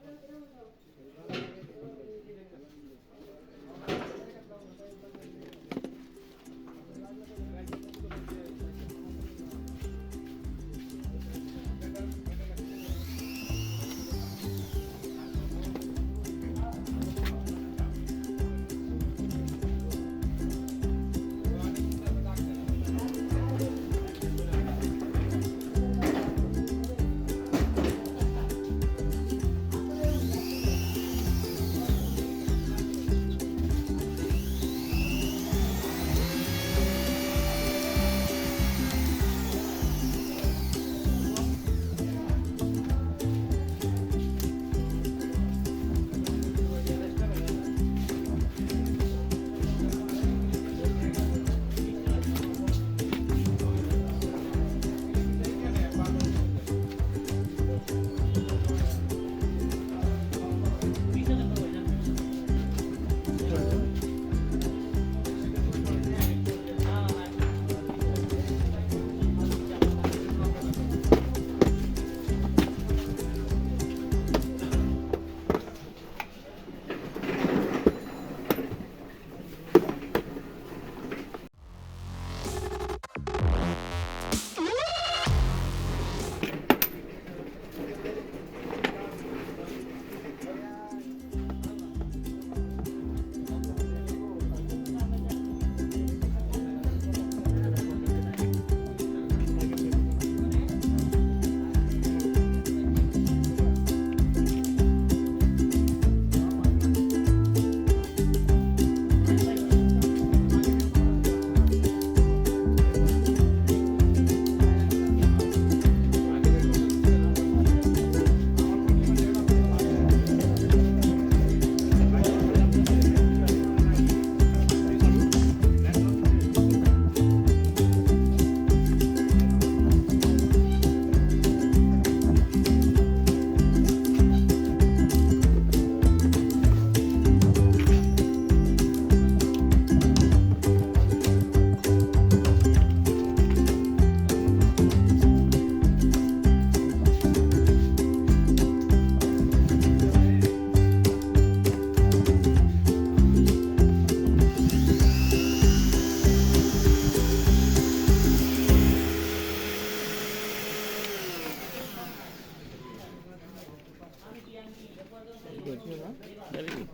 Thank you. Nereye gidiyor lan? Nereye gidiyor?